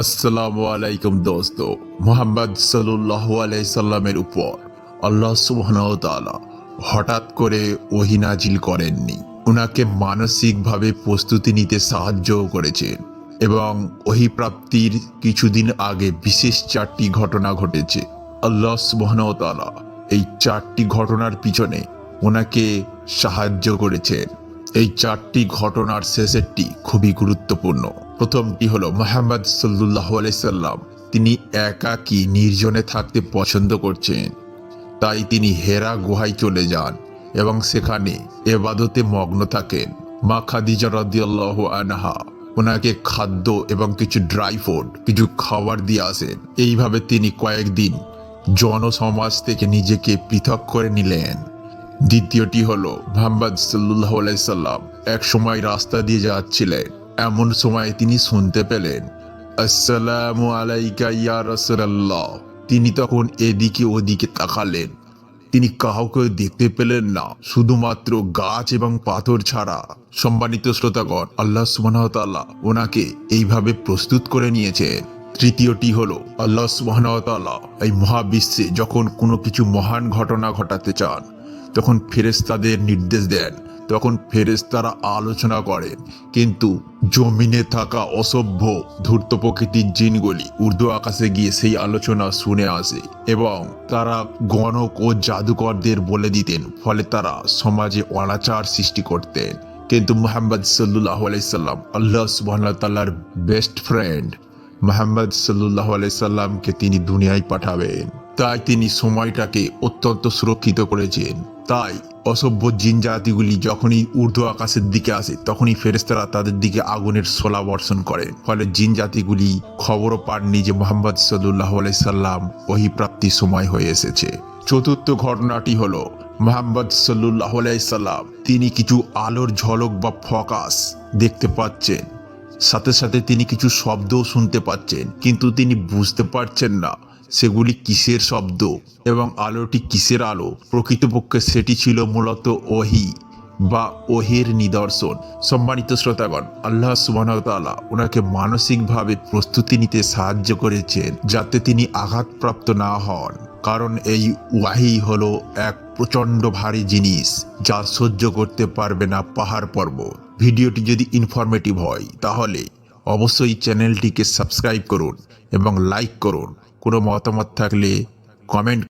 আসসালামু আলাইকুম দোস্ত। মোহাম্মদ সাল্লাহ সাল্লামের উপর আল্লাহ ওয়া হঠাৎ করে ওহী নাজিল করেননি। ওনাকে মানসিকভাবে প্রস্তুতি নিতে সাহায্য করেছেন এবং ওহী প্রাপ্তির কিছুদিন আগে বিশেষ চারটি ঘটনা ঘটেছে। আল্লাহ ওয়া এই চারটি ঘটনার পিছনে ওনাকে সাহায্য করেছেন। এই চারটি ঘটনার শেষেরটি খুবই গুরুত্বপূর্ণ। প্রথমটি হলো মোহাম্মদ সাল্লাহ আলাইসাল্লাম তিনি একাকী নির্জনে থাকতে পছন্দ করছেন? তাই তিনি হেরা গুহায় চলে যান এবং সেখানে এবাদতে মগ্ন থাকেন। মা খাদিজা রদিয়াল্লাহ আনহা ওনাকে খাদ্য এবং কিছু ড্রাই ফ্রুট কিছু খাবার দিয়ে আসেন। এইভাবে তিনি কয়েকদিন জনসমাজ থেকে নিজেকে পৃথক করে নিলেন। দ্বিতীয়টি হলো মোহাম্মদ সাল্লাহ এক সময় রাস্তা দিয়ে যাচ্ছিলেন। এমন সময় তিনি শুনতে পেলেন, আসসালামু আলাইকা ইয়া রাসূলুল্লাহ। তিনি তখন এদিকে ওদিকে তাকালেন। তিনি কাউকে দেখতে পেলেন না, শুধুমাত্র গাছ এবং পাথর ছাড়া। সম্মানিত শ্রোতাগণ, আল্লাহ ওয়া ওনাকে এইভাবে প্রস্তুত করে নিয়েছেন। তৃতীয়টি হলো আল্লাহ তাআলা এই মহাবিশ্বে যখন কোনো কিছু মহান ঘটনা ঘটাতে চান, তখন ফেরেশতাদের নির্দেশ দেন, তখন ফেরেশতারা আলোচনা করেন। কিন্তু জমিনে থাকা অসভ্য, ধূর্ত প্রকৃতির জিনগুলি উর্দু আকাশে গিয়ে সেই আলোচনা শুনে আসে এবং তারা গণক ও জাদুকরদের বলে দিতেন, ফলে তারা সমাজে অনাচার সৃষ্টি করতেন। কিন্তু মোহাম্মদ সাল্লাহ আলাইসাল্লাম আল্লাহ সুবাহ তাল্লার বেস্ট ফ্রেন্ড মোহাম্মদ সাল্লাহ আলাইসাল্লামকে তিনি দুনিয়ায় পাঠাবেন। তাই তিনি সময়টাকে অত্যন্ত সুরক্ষিত করেছেন। তাই অসভ্য জিন জাতিগুলি যখনই ঊর্ধ্ব আকাশের দিকে আসে, তখনই ফেরেস্তারা তাদের দিকে আগুনের সোলা বর্ষণ করে। ফলে জিন জাতিগুলি খবরও পাননি যে মোহাম্মদ সাল্লাহ সাল্লাম ওহি প্রাপ্তির সময় হয়ে এসেছে। চতুর্থ ঘটনাটি হলো, মোহাম্মদ সাল্লাহ সাল্লাম তিনি কিছু আলোর ঝলক বা ফকাস দেখতে পাচ্ছেন। সাথে সাথে তিনি কিছু শব্দও শুনতে পাচ্ছেন, কিন্তু তিনি বুঝতে পারছেন না সেগুলি কিসের শব্দ এবং আলোটি কিসের আলো। প্রকৃতপক্ষে সেটি ছিল মূলত ওহি বা ওহের নিদর্শন। সম্মানিত শ্রোতাগণ, আল্লাহ সুবাহতালা ওনাকে মানসিকভাবে প্রস্তুতি নিতে সাহায্য করেছেন যাতে তিনি আঘাতপ্রাপ্ত না হন। কারণ এই ওয়াহি হলো এক প্রচণ্ড ভারী জিনিস যা সহ্য করতে পারবে না পাহাড় পর্বত। ভিডিওটি যদি ইনফরমেটিভ হয়, তাহলে অবশ্যই চ্যানেলটিকে সাবস্ক্রাইব করুন এবং লাইক করুন। কোনো মতামত থাকলে কমেন্ট